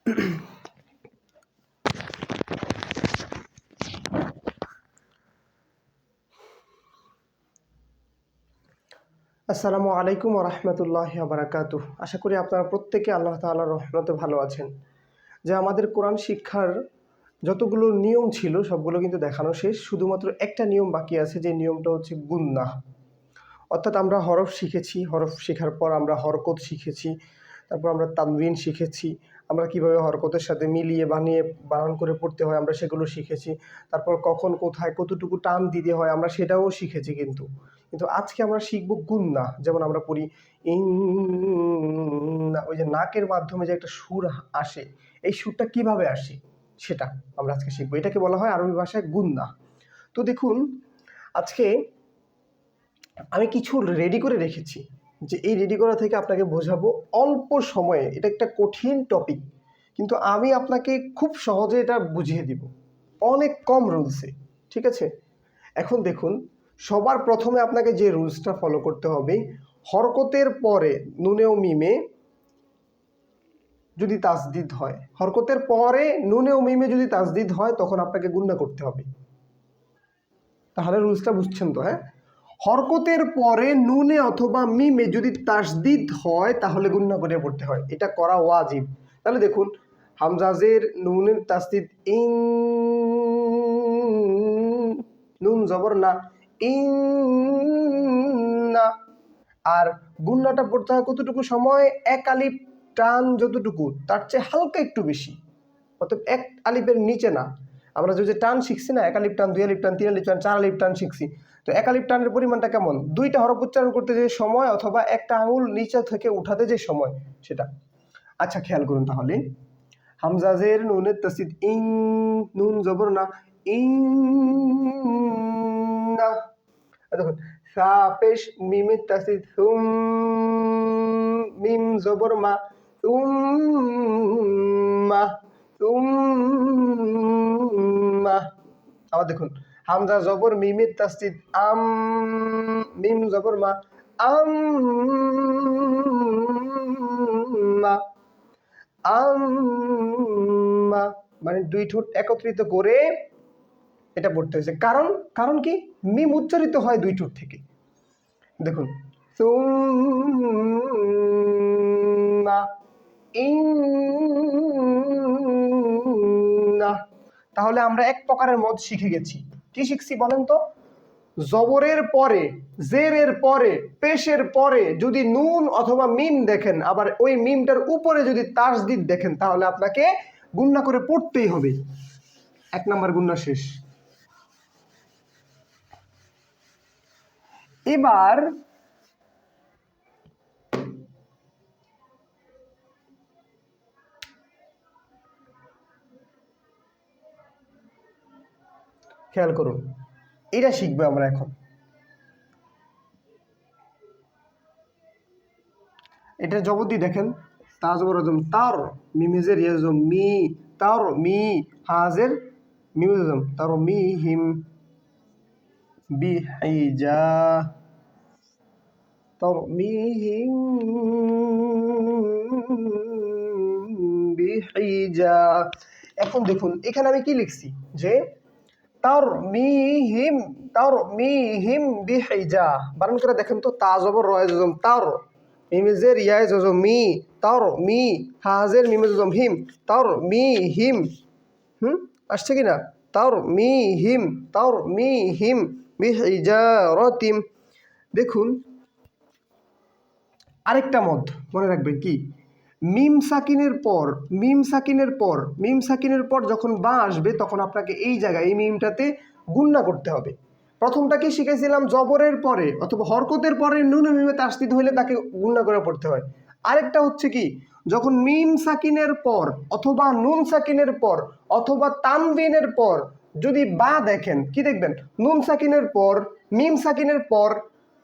আসসালামু আলাইকুম রহমতুল্লাহ বারাকাতু আশা করি আপনারা প্রত্যেকে আল্লাহ তাআলার রহমতে ভালো আছেন। যে আমাদের কোরআন শিক্ষার যতগুলো নিয়ম ছিল, সবগুলো কিন্তু দেখানো শেষ। শুধুমাত্র একটা নিয়ম বাকি আছে, যে নিয়মটা হচ্ছে গুন্না। অর্থাৎ আমরা হরফ শিখেছি, হরফ শেখার পর আমরা হরকত শিখেছি, তারপর আমরা তানবিন শিখেছি আমরা কীভাবে হরকতের সাথে মিলিয়ে বানিয়ে বানান করে পড়তে হয়, আমরা সেগুলো শিখেছি। তারপর কখন কোথায় কতটুকু টান দিতে হয়, আমরা সেটাও শিখেছি কিন্তু। কিন্তু আজকে আমরা শিখব গুন্না, যেমন আমরা পড়ি ইন ওই যে নাকের মাধ্যমে যে একটা সুর আসে, এই সুরটা কীভাবে আসে, সেটা আমরা আজকে শিখব। এটাকে বলা হয় আরবি ভাষায় গুন্না। তো দেখুন, আজকে আমি কিছু রেডি করে রেখেছি। যে এই রেডি করা থেকে আপনাকে বোঝাবো অল্প সময়ে, এটা একটা কঠিন টপিক কিন্তু আমি আপনাকে খুব সহজে এটা বুঝিয়ে দিব। অনেক কম রুলসে ঠিক আছে? এখন দেখুন, সবার প্রথমে আপনাকে যে রুলসটা ফলো করতে হবে, হরকতের পরে নুনে ও মিমে যদি তাসদিদ হয়, হরকতের পরে নুনে ও মিমে যদি তাসদিদ হয়, তখন আপনাকে গুন্না করতে হবে। তাহলে রুলসটা বুঝছেন তো হ্যাঁ? হরকতের পরে নুনে অথবা মিমে যদি তাসদিদ হয়, তাহলে গুন্না করে পড়তে হয়। এটা করা ওয়াজিব। তাহলে দেখুন, হামজাজের নুনের তাসদিদ ইং নুন জবর না ইং না আর গুন্নাটা পড়তে হয় কতটুকু সময়? এক আলিপ টান যতটুকু, তার চেয়ে হালকা একটু বেশি। অর্থাৎ এক আলিফের নিচে না। আমরা যে যে টান শিখছি না, এক আলিপ টান, দুই আলিফ টান, তিন আলিফ টান, চার আলিফ টান শিখছি তো এক আলিফ টানের পরিমাণটা কেমন? দুইটা হরফ উচ্চারণ করতে যে সময় অথবা একটা আঙুল নিচে থেকে উঠাতে যে সময়, সেটা। আচ্ছা খেয়াল করুন তাহলে। হামজাজের নুনের তসিদ, ইং, নুন জবর না, ইং, না। দেখুন, সা, পেশ, মিমের তাসিদ সুম মিম জবর মা তুম্মা তুম্মা আবার দেখুন হামজা জবর মিমের তাসদিদ, আম মিম জবর মা, আম মা আম্মা মানে দুই ঠোঁট একত্রিত করে এটা পড়তে হয়েছে। কারণ কারণ কি? মিম উচ্চারিত হয় দুই ঠোঁট থেকে। দেখুন। তাহলে আমরা এক প্রকারের মদ শিখে গেছি। কি শিখছি বলেন তো? জবরের পরে, জেরের পরে, পেশের পরে যদি নুন অথবা মিম দেখেন, আবার ওই মিমটার উপরে যদি তাসদিদ দেখেন, তাহলে আপনাকে গুন্না করে পড়তেই হবে। এক নম্বর গুন্না শেষ। এবার খেয়াল করুন। এটা শিখব আমরা এখন। এটা জগতি দেখেন, তাজবর আজম তার মিমেজের ইয়াজম মি, তার মি হাজের মিমেজম তার মি হিম তার মি হিম বি হাইজা এখন দেখুন, এখানে আমি কি লিখছি? যে তার মিহিম তার মিহিম বিহাইজা বারণ করে দেখেন তো, তা জবর, রয় জজম, তার, মিমেজের ইয়ায় জজম, মি, তার, মি, হাজের মিমেজ জজম, হিম তার মি হিম? হুম আসছে কি না? তার মি হিম তার মি হিম বিহাইজা রতিম। দেখুন, আরেকটা মত মনে রাখবেন কি? মিম সাকিনের পর, মিম সাকিনের পর, মিম সাকিনের পর যখন বা আসবে, তখন আপনাকে এই জায়গায়, এই মিমটাতে গুন্না করতে হবে। প্রথমটাকে শিখেছিলাম জবরের পরে অথবা হরকতের পরে নুন মিমে তাস্তিদ হইলে তাকে গুন্না করে পড়তে হয়। আরেকটা হচ্ছে কি? যখন মিম সাকিনের পর অথবা নুন সাকিনের পর অথবা তানবিনের পর যদি বা দেখেন, কি দেখবেন? নুন সাকিনের পর, মিম সাকিনের পর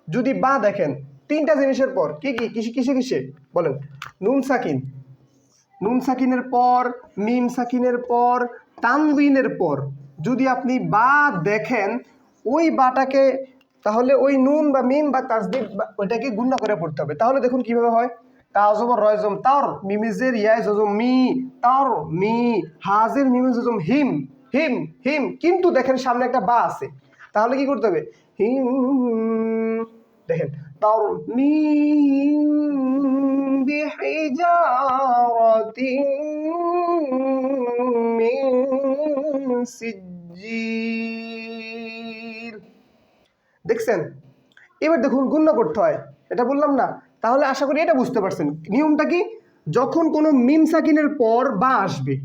যদি বা দেখেন তিনটা জিনিসের পর, কি কি, কিসে কিসে কিসে? বলেন। নুন সাকিন। নুন সাকিনের পর, মিম সাকিনের পর তানবিনের পর। যদি আপনি বা দেখেন, ওই বাটাকে তাহলে ওই নুন বা মিম বা তাসদিদ ওইটাকে গুন্না করে পড়তে হবে। তাহলে দেখুন কীভাবে হয়। তাজবর রয়জম তার মিমিজের ইয়াই জজম, মি তার মি, হাজের মিমিজ জজম, হিম হিম হিম। কিন্তু দেখেন সামনে একটা বা আছে। তাহলে কি করতে হবে? হিম দেখেন তার মি بحجارة من سجيل দেখছেন এবার দেখুন গুণ্য করতে হয় এটা বললাম না তাহলে আশা করি এটা বুঝতে পারছেন নিয়মটা কি যখন কোনো মিম সাকিনের পর বা আসবে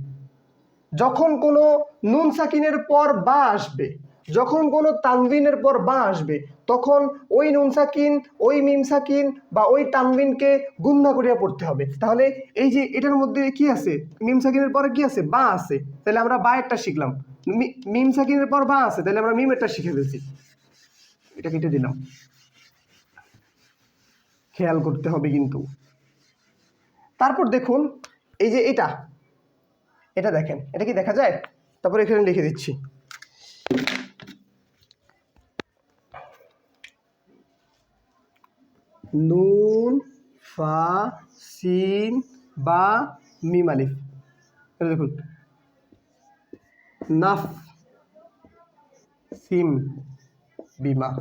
যখন কোনো নুন সাকিনের পর বা আসবে যখন কোনো তানবিনের পর বা আসবে, তখন ওই নুন সাকিন, ওই মিম সাকিন বা ওই তানবিনকে গুন্না করিয়া পড়তে হবে। তাহলে এই যে এটার মধ্যে কি আছে? মিম সাকিনের পরে কি আছে? বা আছে। তাহলে আমরা বা একটা শিখলাম। মিম সাকিনের পর বা আছে, তাহলে আমরা মিম একটা শিখে ফেলছি। এটা কেটে দিলাম। খেয়াল করতে হবে কিন্তু। তারপর দেখুন, এই যে এটা এটা দেখেন, এটা কি দেখা যায়? তারপর এখানে লিখে দিচ্ছি। নুন, ফা, সিন বা মিম আলিফ। এটা দেখুন। নাফ, সিম, বিমা।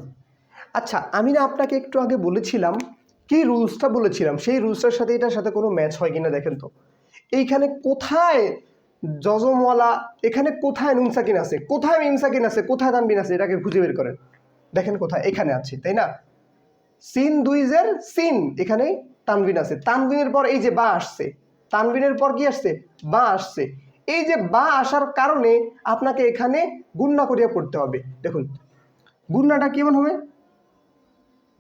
আচ্ছা আমি না আপনাকে একটু আগে বলেছিলাম, কি রুলসটা বলেছিলাম? সেই রুলসটার সাথে এটার সাথে কোনো ম্যাচ হয় কিনা দেখেন তো। এইখানে কোথায় জজমওয়ালা, এখানে কোথায় নুন সাকিন আছে? কোথায় মিম সাকিন আছে? কোথায় তানবিন আছে? এটাকে খুঁজে বের করেন। দেখেন কোথায়, এখানে আছে, তাই না? সিন দুইজের সিন, এখানে তানবিন আছে। তানবিনের পর এই যে বা আসছে তানবিনের পর কি আসছে? বা আসছে। এই যে বা আসার কারণে আপনাকে এখানে গুন্না করিয়া পড়তে হবে। দেখুন, গুন্নাটা কেমন হবে?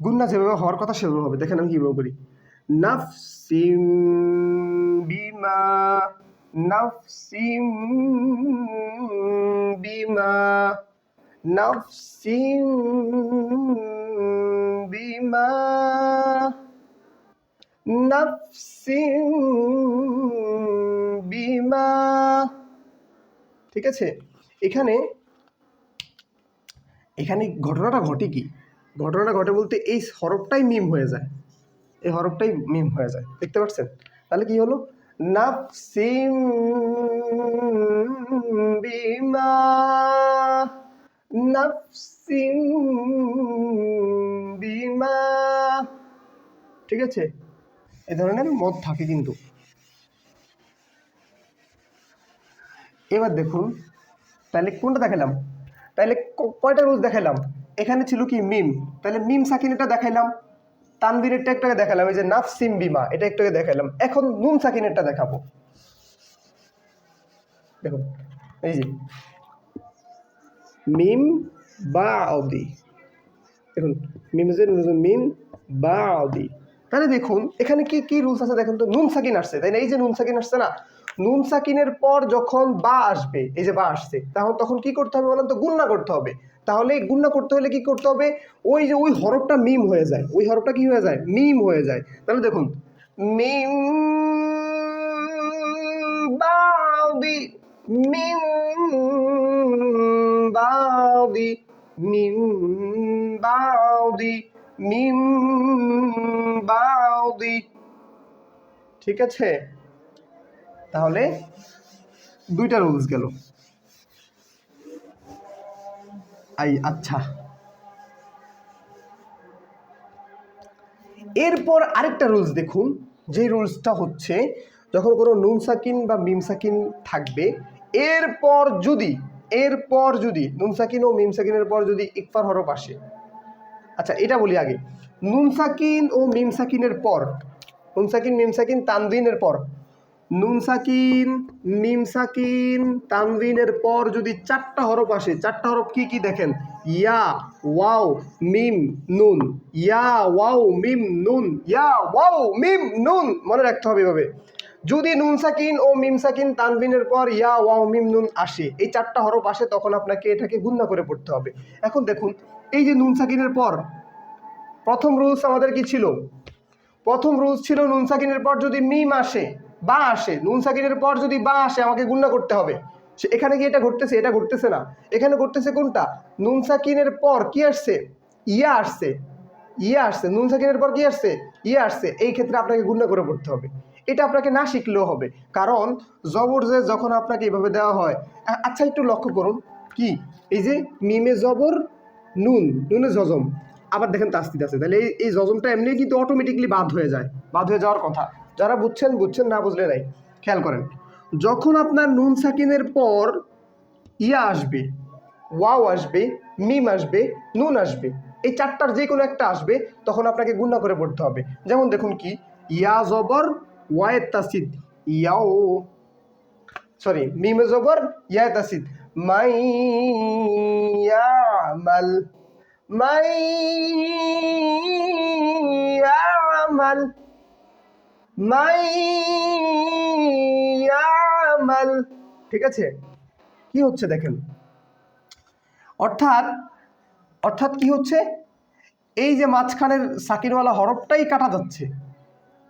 গুন্না যেভাবে হওয়ার কথা সেভাবে হবে। দেখেন আমি কীভাবে করি। নাফসিম বিমা নাফসিম বিমা, নাফসিম বিমা নাফসিম বিমা। ঠিক আছে? এখানে এখানে ঘটনাটা ঘটে কি? ঘটনাটা ঘটে বলতে এই হরফটাই মিম হয়ে যায়। এই হরফটাই মিম হয়ে যায়। দেখতে পাচ্ছেন? তাহলে কি হলো? নাফসিম বিমা। নাফসিম বিমা। ঠিক আছে? এ ধরনের মত থাকে কিন্তু। এবার দেখুন তাহলে কোনটা দেখালাম তাহলে কয়টা রুলস দেখালাম এখানে ছিল কি মিম? তাহলে মিম সাকিনেরটা দেখাইলাম তানবিনেরটা একটাকে দেখালাম এই যে নাফসিম বিমা, এটা একটাকে দেখালাম এখন নুন সাকিনেরটা দেখাবো। দেখুন, এই যে মিম বা অবধি দেখুন মিমজের মিম বা অবধি তাহলে দেখুন, এখানে কি কি রুলস আছে দেখুন তো? নুন সাকিন আসছে, তাই না? এই যে নুন সাকিন আসছে না? নুন সাকিনের পর যখন বা আসবে, এই যে বা আসছে তখন তখন কি করতে হবে বলেন তো? গুন্না করতে হবে। তাহলে গুন্না করতে হলে কি করতে হবে? ওই যে, ওই হরফটা মিম হয়ে যায়। ওই হরফটা কি হয়ে যায়? মিম হয়ে যায়। তাহলে দেখুন, মিম বাউদি মিম বাউদি মিম বাউদি মিম বাউদি ঠিক আছে? তাহলে দুইটা রুলস গেল। আই আচ্ছা। এরপর আরেকটা রুলস দেখুন। যে রুলসটা হচ্ছে, যখন কোনো নুন সাকিন বা মিম সাকিন থাকবে, এরপর যদি এরপর যদি, নুন সাকিন ও মিম সাকিনের পর যদি ইকফার হরফ আসে আচ্ছা এটা বলি আগে। নুন সাকিন ও মিম সাকিনের পর, নুন সাকিন, মিম সাকিন তানবিনের পর, নুন সাকিন, মিম সাকিন তানবিনের পর যদি চারটা হরফ আসে, চারটা হরফ কি কি দেখেন? ইয়া, ওয়াও, মিম, নুন। ইয়া, ওয়াও, মিম, নুন। ইয়া, ওয়াও, মিম, নুন। মনে রাখতে হবে এভাবে। যদি নুন সাকিন ও মিম সাকিন তানবিনের পর ইয়া, ওয়াও, মিম, নুন আসে, এই চারটা হরফ আসে, তখন আপনাকে এটাকে গুন্না করে পড়তে হবে। এখন দেখুন, এই যে নুন সাকিনের পর, প্রথম রুলস আমাদের কি ছিল? প্রথম রুলস ছিল নুন সাকিনের পর যদি মিম আসে, বা আসে, নুন সাকিনের পর যদি বা আসে, আমাকে গুন্না করতে হবে। এখানে কি এটা ঘটতেছে? এটা ঘটতেছে না। এখানে ঘটতেছে কোনটা? নুন সাকিনের পর কি আসছে? ইয়া আসছে। ইয়ে আসছে। নুন সাকিনের পর কি আসছে? ইয়ে আসছে। এই ক্ষেত্রে আপনাকে গুণনা করে পড়তে হবে। এটা আপনাকে না শিখলেও হবে। কারণ জবর যে যখন আপনাকে এভাবে দেওয়া হয় আচ্ছা একটু লক্ষ্য করুন। কি? এই যে মিমে জবর, নুন, নুনে জজম। আবার দেখেন তাস্তিদ আছে। তাহলে এই- এই জজমটা এমনি কিন্তু অটোমেটিকলি বাদ হয়ে যায়। বাদ হয়ে যাওয়ার কথা। যারা বুঝছেন বুঝছেন, না বুঝলে নাই, খেয়াল করেন। যখন আপনার নুন সাকিনের পর ইয়া আসবে, ওয়াও আসবে, মিম আসবে, নুন আসবে, এই চারটার যে কোনো একটা আসবে, তখন আপনাকে গুণা করে পড়তে হবে। যেমন দেখুন কি, ইয়া জবর ওয়ায়ের তাসিদ ইয়াও সরি মিমে জবর ইয়া তাসিদ মাই ইয়ামাল মাই ঠিক আছে? কি হচ্ছে দেখেন? অর্থাৎ অর্থাৎ কি হচ্ছে? এই যে মাঝখানের সাকিরওয়ালা হরফটাই কাটা যাচ্ছে।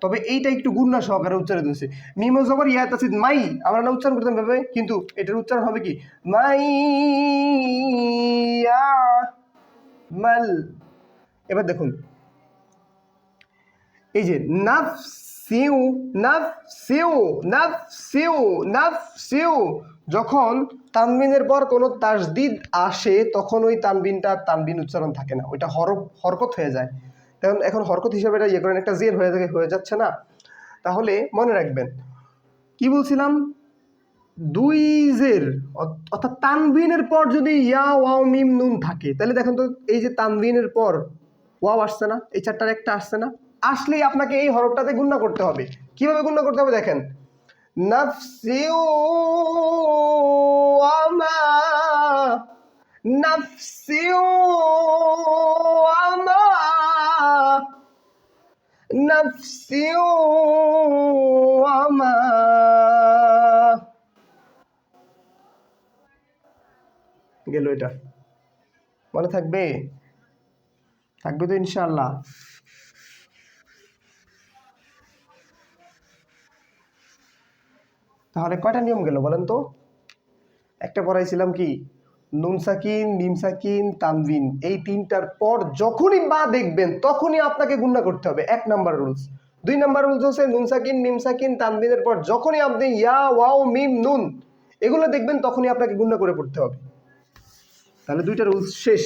তবে এইটা একটু গুন্না সহকারে উচ্চারিত হচ্ছে মিমো জবর ইয়াত আছে মাই, আমরা না উচ্চারণ করতাম ভেবে, কিন্তু এটার উচ্চারণ হবে কি? মাই মাল। এবার দেখুন। এই যে নাফ সিউ নাফ সিউ নাফ সিউ নাফ সিউ যখন তানবিনের পর কোনো তাসদিদ আসে, তখন ওই তানবিনটা তানবিন উচ্চারণ থাকে না। ওইটা হর হরকত হয়ে যায়। কারণ এখন হরকত হিসাবে এটা ইয়ে করেন, একটা জের হয়ে হয়ে যাচ্ছে না। তাহলে মনে রাখবেন, কি বলছিলাম? দুই জের অর্থাৎ তানবিনের পর যদি ইয়া, ওয়াও, মিম, নুন থাকে, তাহলে দেখেন তো এই যে তানবিনের পর ওয়াও আসছে না, এই চারটার একটা আসছে না, আসলেই আপনাকে এই হরফটাতে গুণনা করতে হবে। কীভাবে গুণনা করতে হবে দেখেন? নাফসিউ আমা। নাফসিউ আমা। গেল এটা। মনে থাকবে? থাকবে তো ইনশাআল্লাহ। তাহলে কয়টা নিয়ম গেল বলেন তো? একটা পড়াইছিলাম কি? নুন সাকিন মিম সাকিন তানবিন এই তিনটার পর যখনই বা দেখবেন, তখনই আপনাকে গুণনা করতে হবে। এক নাম্বার রুলস দুই নাম্বার রুলস হচ্ছে নুন সাকিন মিম সাকিন তানবিনের পর যখনই আপনি ইয়া, ওয়াও, মিম, নুন, এগুলো দেখবেন, তখনই আপনাকে গুণনা করে পড়তে হবে। তাহলে দুইটা রুলস শেষ।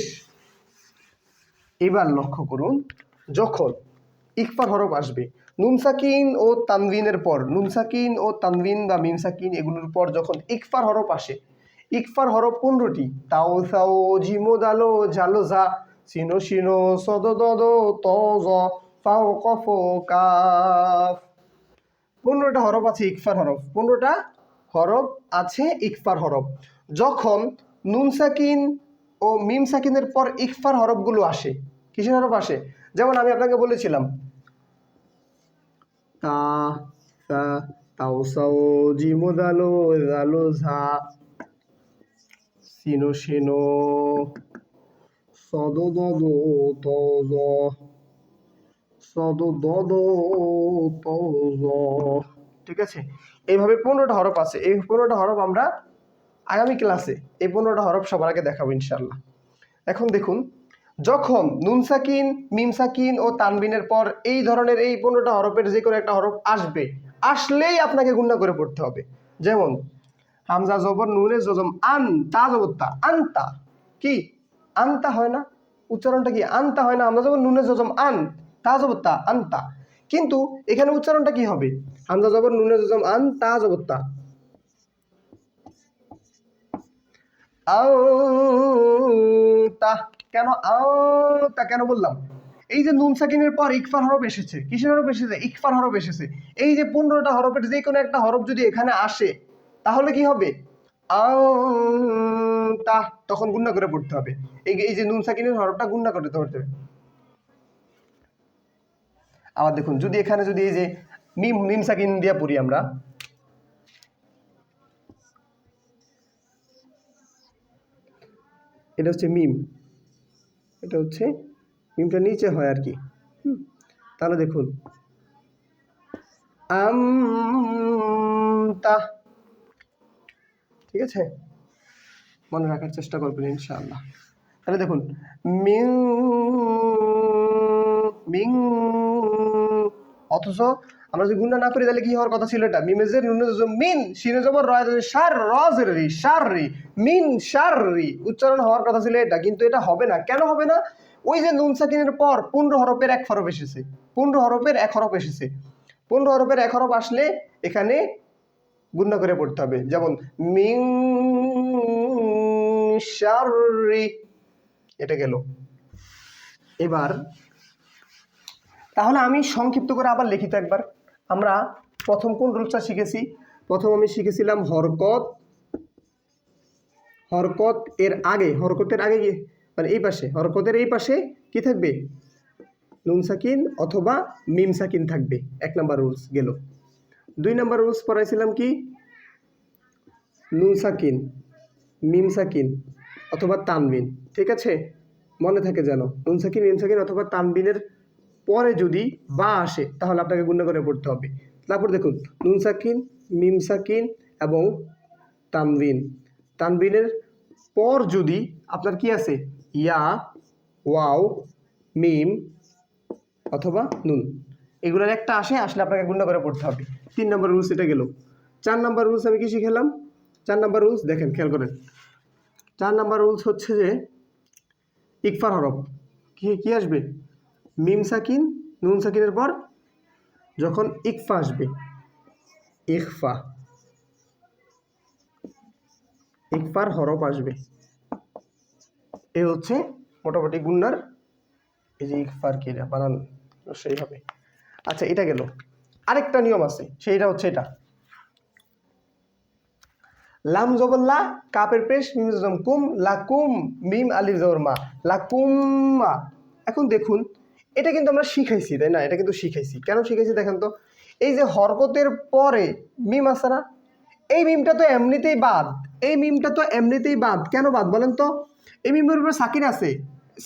এবার লক্ষ্য করুন, যখন ইকফার হরফ আসবে নুন সাকিন ও তানভিনের পর নুন সাকিন ও তানভিন বা মিম সাকিন এগুলোর পর যখন ইকফার হরফ আসে ইকফার হরফ পনেরোটি। তাও সাও, জিমো, দালো, জালো, জা। সিনো সিনো সদ, দদ, ত, জ, ফাও, কফ, কাফ। পনেরোটা হরফ আছে ইকফার হরফ। পনেরোটা হরফ আছে ইকফার হরফ। যখন নুন সাকিন ও মিম সাকিনের পর ইকফার হরফগুলো আসে, কিসের হরফ আসে? যেমন আমি আপনাকে বলেছিলাম, তা তাও সাও, জিমো, দালো দালো ঝা সিনো সিনো। সদ দদ ত জ। সদ দদ ঠিক আছে? এইভাবে পনেরোটা হরফ আছে। এই পনেরোটা হরফ আমরা আগামী ক্লাসে এই পনেরোটা হরফ সবার আগে দেখাবো ইনশাল্লাহ এখন দেখুন, যখন নুন সাকিন, মিম সাকিন ও তানবিনের পর এই ধরনের এই পনেরোটা হরফের যে কোনো একটা হরফ আসবে, আসলেই আপনাকে গুণনা করে পড়তে হবে। যেমন হামজা জবর নুনে জজম আন তা জবত্তা আনতা। কি? আনতা হয় না? উচ্চারণটা কি? আনতা হয় না? হামজা জবর নুনে জজম, আন, তা জবত্তা আনতা। কিন্তু এখানে উচ্চারণটা কি হবে? হামজা জবর নুনে জজম আন তা জবত্তা আউতা কেন? আউতা কেন বললাম? এই যে নুন সাকিনের পর ইকফার হরফ এসেছে। কিসের হরফ এসেছে? ইকফার হরফ এসেছে। এই যে পনেরোটা হরফের যে কোনো একটা হরফ যদি এখানে আসে তাহলে কি হবে? আউতা তখন গুণনা করে পড়তে হবে। এই এই যে নুন সাকিনের হরফটা গুণনা করতে পড়তে হবে। আবার দেখুন, যদি এখানে যদি এই যে মিম মিম সাকিন দিয়ে পড়ি আমরা। এটা হচ্ছে মিম। এটা হচ্ছে, মিমটা নিচে হয় আর কি। তাহলে দেখুন। আমতা ঠিক আছে? মনে রাখার চেষ্টা করবেন ইনশাআল্লাহ। তাহলে দেখুন, মিউ মিং অথচ আমরা যদি গুণনা না করি, তাহলে কি হওয়ার কথা ছিল এটা? মিমেজের মিন সিনে জবর, রয় সার রজের রি সার রি মিন সার রি, উচ্চারণ হওয়ার কথা ছিল এটা, কিন্তু এটা হবে না। কেন হবে না? ওই যে নুন সাকিনের পর পনেরো হরফের এক হরফ এসেছে। পনেরো হরফের এক হরফ এসেছে। পনেরো হরফের এক হরফ আসলে এখানে গুণনা করে পড়তে হবে। যেমন, মিং শাররি। এটা গেল। এবার, তাহলে আমি সংক্ষিপ্ত করে আবার লিখিত একবার। আমরা প্রথম কোন রুলসটা শিখেছি? প্রথম আমি শিখেছিলাম হরকত। হরকত এর আগে, হরকতের আগে মানে এই পাশে, হরকতের এই পাশে কি থাকবে? নুন সাকিন অথবা মিম সাকিন থাকবে। এক নাম্বার রুলস গেল। দুই নম্বর রুলস পড়াইছিলাম কি? নুন সাকিন, মিম সাকিন অথবা তানবিন, ঠিক আছে? মনে থাকে যেন, নুন সাকিন, মিম সাকিন অথবা তানবিনের পরে যদি বা আসে, তাহলে আপনাকে গুণ করে পড়তে হবে। তারপর দেখুন, নুন সাকিন, মিম সাকিন এবং তানবিন। তানবিনের পর যদি আপনার কি আছে? ইয়া, ওয়াও, মিম অথবা নুন। এগুলোর একটা আসে, আসলে আপনাকে গুণ করে পড়তে হবে। তিন নম্বর রুলস এটা গেল। চার নম্বর রুলস আমি কি শিখালাম? চার নম্বর রুলস দেখেন, খেয়াল করেন। চার নম্বর রুলস হচ্ছে যে, ইকফার হরফ। কি কি আসবে? মিম সাকিন, নুন সাকিনের পর যখন ইকফা আসবে। ইকফা। ইকফার হরফ আসবে। এ হচ্ছে মোটামুটি গুন্নার, এই যে ইকফার কি এটা বানান, সেই হবে। আচ্ছা এটা গেল। আরেকটা নিয়ম আছে, সেইটা হচ্ছে এটা। লাম জবল্লা কাপের পেশ, মিম জম কুম, লাকুম, মিম আলিফ জবর মা লাকুম্মা এখন দেখুন, এটা কিন্তু আমরা শিখাইছি, তাই না? এটা কিন্তু শিখাইছি। কেন শিখাইছি দেখেন তো? এই যে হরকতের পরে মিম আছে না? এই মিমটা তো এমনিতেই বাদ। এই মিমটা তো এমনিতেই বাদ। কেন বাদ বলেন তো? এই মিমের উপরে সাকিন আছে।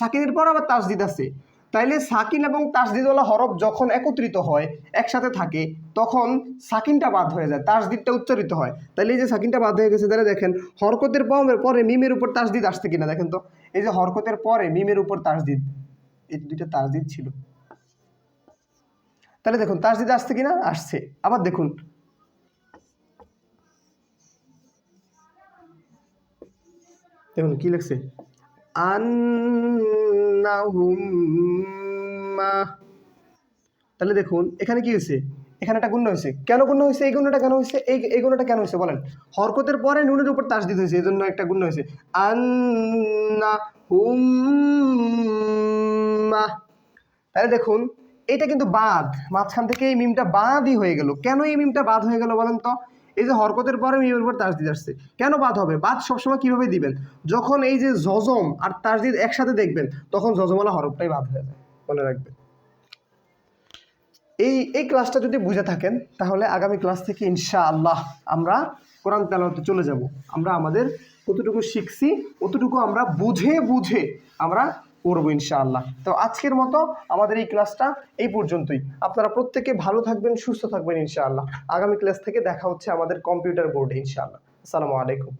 সাকিনের পর আবার তাসদিদ আছে। তাইলে সাকিন এবং তাসদিদওয়ালা হরফ যখন একত্রিত হয়, একসাথে থাকে, তখন সাকিনটা বাদ হয়ে যায়, তাসদিদটা উচ্চারিত হয়। তাইলে এই যে সাকিনটা বাদ হয়ে গেছে, তাহলে দেখেন, হরকতের পর- মিমের উপর তাসদিদ আসছে কিনা, দেখেন তো। এই যে হরকতের পরে মিমের উপর তাসদিদ, এই দুইটা তাসদিদ ছিল। তাহলে দেখুন, তাসদিদ আসছে কিনা? আসছে। আবার দেখুন। দেখুন, কি লিখছে? তাহলে দেখুন, এখানে কি হয়েছে? এখানে একটা গুণ হয়েছে। কেন গুণ হয়েছে? এই গুণটা কেন হয়েছে? এই এই গুণটা কেন হয়েছে বলেন। হরকতের পরে নুনের উপর তাস দিতে হয়েছে এই জন্য একটা গুণ হয়েছে। আন্না হুম্মা তাহলে দেখুন, এটা কিন্তু বাদ। মাঝখান থেকে এই মিমটা বাদই হয়ে গেল। কেন এই মিমটা বাদ হয়ে গেল বলেন তো? এই যে হরকতের পরে মিমের উপর তাসদিদ আসছে। কেন বাদ হবে? বাদ সবসময় কীভাবে দিবেন? যখন এই যে জজম আর তাসদিদ একসাথে দেখবেন, তখন জজমওয়ালা হরফটাই বাদ হয়ে যায়, মনে রাখবেন। এই এই ক্লাসটা যদি বুঝে থাকেন, তাহলে আগামী ক্লাস থেকে ইনশাআল্লাহ আমরা কোরআন তেলাওয়াতে চলে যাব। আমরা আমাদের কতটুকু শিখছি, অতটুকু আমরা বুঝে বুঝে আমরা করব ইনশাআল্লাহ। তো আজকের মতো আমাদের এই ক্লাসটা এই পর্যন্তই। আপনারা প্রত্যেকে ভালো থাকবেন, সুস্থ থাকবেন ইনশাআল্লাহ। আগামী ক্লাস থেকে দেখা হচ্ছে আমাদের কম্পিউটার বোর্ডে ইনশাআল্লাহ। আসসালামু আলাইকুম।